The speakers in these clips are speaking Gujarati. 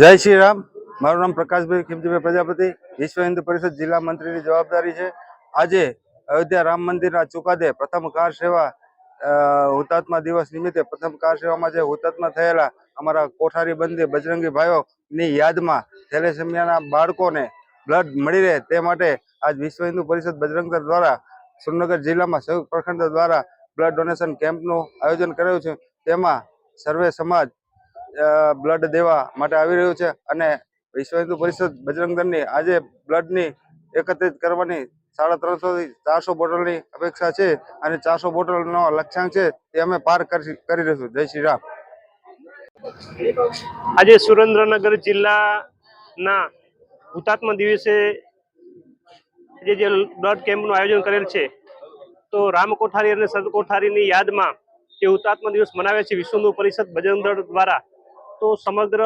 જય શ્રી રામ. મારું નામ પ્રકાશભાઈ ખીમજીભાઈ પ્રજાપતિ, વિશ્વ હિન્દુ પરિષદ જિલ્લા મંત્રીની જવાબદારી છે. આજે અયોધ્યા રામ મંદિરના ચુકાદે પ્રથમ કાર સેવા હુતાત્મા દિવસ નિમિત્તે પ્રથમ કાર સેવામાં જે હુતાત્મા થયેલા અમારા કોઠારી બંદી બજરંગી ભાઈઓની યાદમાં થેલેસેમિયાના બાળકોને બ્લડ મળી રહે તે માટે આજ વિશ્વ હિન્દુ પરિષદ બજરંગદર દ્વારા સુરનગર જિલ્લામાં સંયુક્ત પ્રખંડ દ્વારા બ્લડ ડોનેશન કેમ્પનું આયોજન કરાયું છે. તેમાં સર્વે સમાજ બ્લડ દેવા માટે આવી રહ્યું છે અને વિશ્વ હિન્દુ પરિષદ બજરંગ દળની આજે બ્લડની એકત્રિત કરવાની સાડા ત્રણસો થી ચારસો બોટલની અપેક્ષા છે અને ચારસો બોટલનો લક્ષ્યાંક છે તે અમે પાર કરી રહીશું. જય શ્રી રામ. આજે સુરેન્દ્રનગર જિલ્લાના હુતાત્મા દિવસે જે જે બ્લડ કેમ્પનું આયોજન કરેલ છે, તો રામ કોઠારી અને સંત કોઠારીની યાદમાં જે હુતાત્મા દિવસ મનાવે છે વિશ્વ પરિષદ બજરંગ દળ દ્વારા. તો સમગ્ર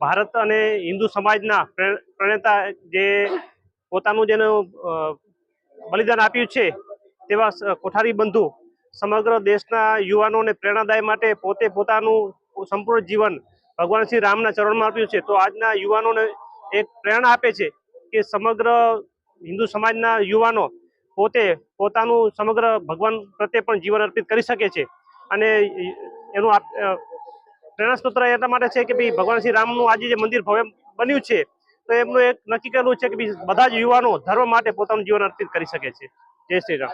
ભારત અને હિન્દુ સમાજના પ્રે- પ્રણેતા જે પોતાનું જેનું બલિદાન આપ્યું છે તેવા કોઠારી બંધુ સમગ્ર દેશના યુવાનોને પ્રેરણાદાય માટે પોતે પોતાનું સંપૂર્ણ જીવન ભગવાન શ્રી રામના ચરણમાં આપ્યું છે. તો આજના યુવાનોને એક પ્રેરણા આપે છે કે સમગ્ર હિન્દુ સમાજના યુવાનો પોતે પોતાનું સમગ્ર ભગવાન પ્રત્યે પણ જીવન અર્પિત કરી શકે છે અને એનું પ્રેરણાસ્ત્રોત એટલા માટે છે કે ભાઈ ભગવાન શ્રી રામનું આજે જે મંદિર ભવ્ય બન્યું છે, તો એમનું એક નક્કી કરેલું છે કે બધા જ યુવાનો ધર્મ માટે પોતાનું જીવન અર્પિત કરી શકે છે. જય શ્રી રામ.